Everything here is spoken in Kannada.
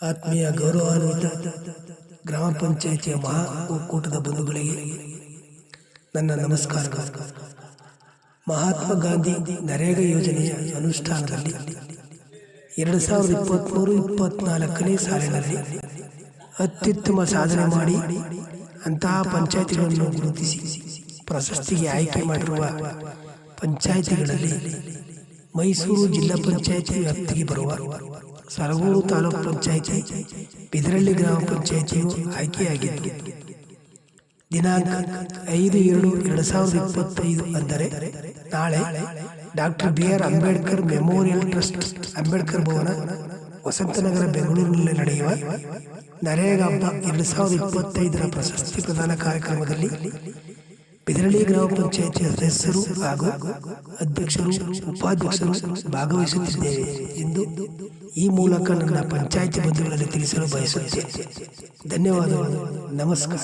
ಆತ್ಮೀಯ ಗೌರವಾನ್ವಿತ ಗ್ರಾಮ ಪಂಚಾಯಿತಿಯ ಮಹಾ ಒಕ್ಕೂಟದ ಬಂಧುಗಳಿಗೆ ನನ್ನ ನಮಸ್ಕಾರ. ಮಹಾತ್ಮ ಗಾಂಧಿ ನರೇಗಾ ಯೋಜನೆಯ ಅನುಷ್ಠಾನದಲ್ಲಿ ಎರಡು ಸಾವಿರದ ಇಪ್ಪತ್ತ್ಮೂರು ಇಪ್ಪತ್ನಾಲ್ಕನೇ ಸಾಲಿನಲ್ಲಿ ಅತ್ಯುತ್ತಮ ಸಾಧನೆ ಮಾಡಿ ಅಂತಹ ಪಂಚಾಯಿತಿಗಳನ್ನು ಗುರುತಿಸಿ ಪ್ರಶಸ್ತಿಗೆ ಆಯ್ಕೆ ಮಾಡಿರುವ ಪಂಚಾಯಿತಿಗಳಲ್ಲಿ ಮೈಸೂರು ಜಿಲ್ಲಾ ಪಂಚಾಯಿತಿ ವ್ಯಾಪ್ತಿಗೆ ಬರುವ ಸರಗೂರು ತಾಲೂಕು ಪಂಚಾಯಿತಿ, ಬಿದರಳ್ಳಿ ಗ್ರಾಮ ಪಂಚಾಯಿತಿಯು ಆಯ್ಕೆಯಾಗಿತ್ತು ದಿನಾಂಕ ಐದು ಏಳು ಎರಡು ಸಾವಿರದ ಇಪ್ಪತ್ತೈದು ಅಂದರೆ ನಾಳೆ doctor B R Ambedkar memorial trust, Ambedkar Bhavan, Vasanthnagar ಬೆಂಗಳೂರಿನಲ್ಲಿ ನಡೆಯುವ ನರೇಗಾ ಹಬ್ಬ ಎರಡು ಸಾವಿರದ ಇಪ್ಪತ್ತೈದರ ಪ್ರಶಸ್ತಿ ಪ್ರದಾನ ಕಾರ್ಯಕ್ರಮದಲ್ಲಿ ಬಿದರಳ್ಳಿ ಗ್ರಾಮ ಪಂಚಾಯಿತಿ ಸದಸ್ಯರು ಹಾಗೂ ಅಧ್ಯಕ್ಷರು, ಉಪಾಧ್ಯಕ್ಷರು ಭಾಗವಹಿಸುತ್ತಿದ್ದೇವೆ ಎಂದು ಈ ಮೂಲಕ ನನ್ನ ಪಂಚಾಯಿತಿ ಬಂಧುಗಳಲ್ಲಿ ತಿಳಿಸಲು ಬಯಸುತ್ತೇನೆ. ಧನ್ಯವಾದಗಳು. ನಮಸ್ಕಾರ.